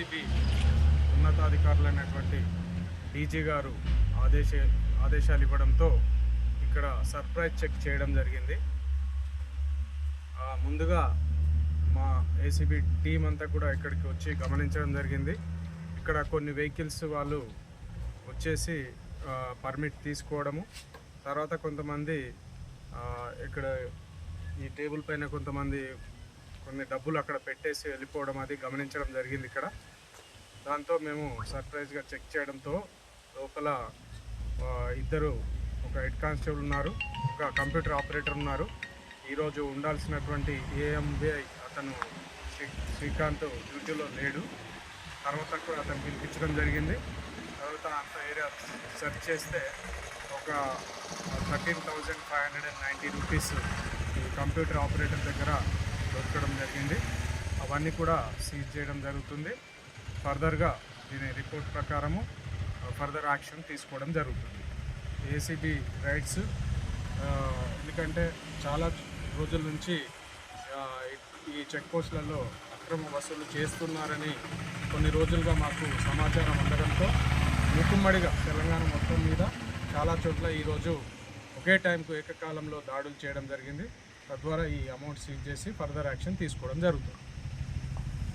ACB ఉన్నతాధికారులైనటువంటి DG గారు ఆదేశ ఆదేశాలు ఇవ్వడంతో ఇక్కడ సర్ప్రైజ్ చెక్ చేయడం జరిగింది. ముందుగా మా ఏసీబీ టీం అంతా కూడా ఇక్కడికి వచ్చి గమనించడం జరిగింది. ఇక్కడ కొన్ని వెహికల్స్ వాళ్ళు వచ్చేసి పర్మిట్ తీసుకోవడము. తర్వాత కొంతమంది ఇక్కడ ఈ టేబుల్ పైన కొంతమంది కొన్ని డబ్బులు అక్కడ పెట్టేసి వెళ్ళిపోవడం అది గమనించడం జరిగింది ఇక్కడ. దాంతో మేము సర్ప్రైజ్గా చెక్ చేయడంతో లోపల ఇద్దరు ఒక హెడ్ కానిస్టేబుల్ ఉన్నారు ఒక కంప్యూటర్ ఆపరేటర్ ఉన్నారు. ఈరోజు ఉండాల్సినటువంటి ఏఎంబిఐ అతను శ్రీ శ్రీకాంత్ డ్యూటీలో లేడు. తర్వాత కూడా అతను పిలిపించడం జరిగింది. తర్వాత అంత ఏరియా సెర్చ్ చేస్తే ఒక thirteen thousand five hundred and ninety rupees computer operator దగ్గర దొరకడం జరిగింది. అవన్నీ కూడా సీజ్ చేయడం జరుగుతుంది. ఫర్దర్గా దీని రిపోర్ట్ ప్రకారము ఫర్దర్ యాక్షన్ తీసుకోవడం జరుగుతుంది. ఏసీబీ రైట్స్ ఎందుకంటే చాలా రోజుల నుంచి ఈ చెక్ పోస్టులలో అక్రమ వసూలు చేస్తున్నారని కొన్ని రోజులుగా మాకు సమాచారం అందడంతో ముక్కుమ్మడిగా తెలంగాణ మొత్తం మీద చాలా చోట్ల ఈరోజు ఒకే టైంకు ఏకకాలంలో దాడులు చేయడం జరిగింది. తద్వారా ఈ అమౌంట్ సీజ్ చేసి ఫర్దర్ యాక్షన్ తీసుకోవడం జరుగుతుంది.